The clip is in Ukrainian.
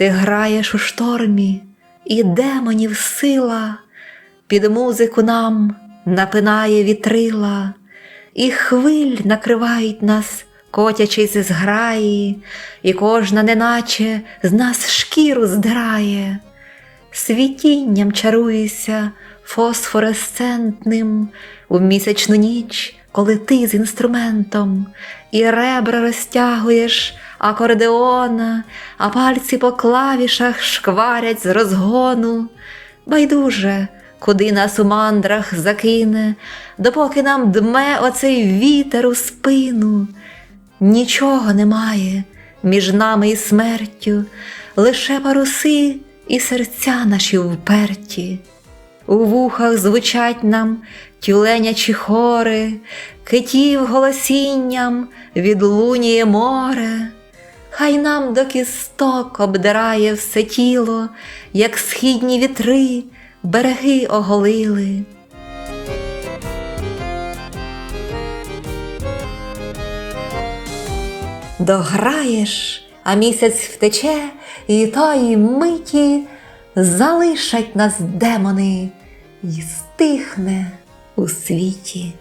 Ти граєш у штормі, і демонів сила, під музику нам напинає вітрила, і хвиль накривають нас, котячись з граї, і кожна неначе з нас шкіру здирає, світінням чаруєшся фосфоресцентним у місячну ніч, коли ти з інструментом, і ребра розтягуєш акордеона, а пальці по клавішах шкварять з розгону. Байдуже, куди нас у мандрах закине, допоки нам дме оцей вітер у спину. Нічого немає між нами і смертю, лише паруси і серця наші вперті. У вухах звучать нам тюленячі хори, китів голосінням відлуніє море. Хай нам до кісток обдирає все тіло, як східні вітри береги оголили. Дограєш, а місяць втече, і тої миті залишать нас демони, і стихне у світі.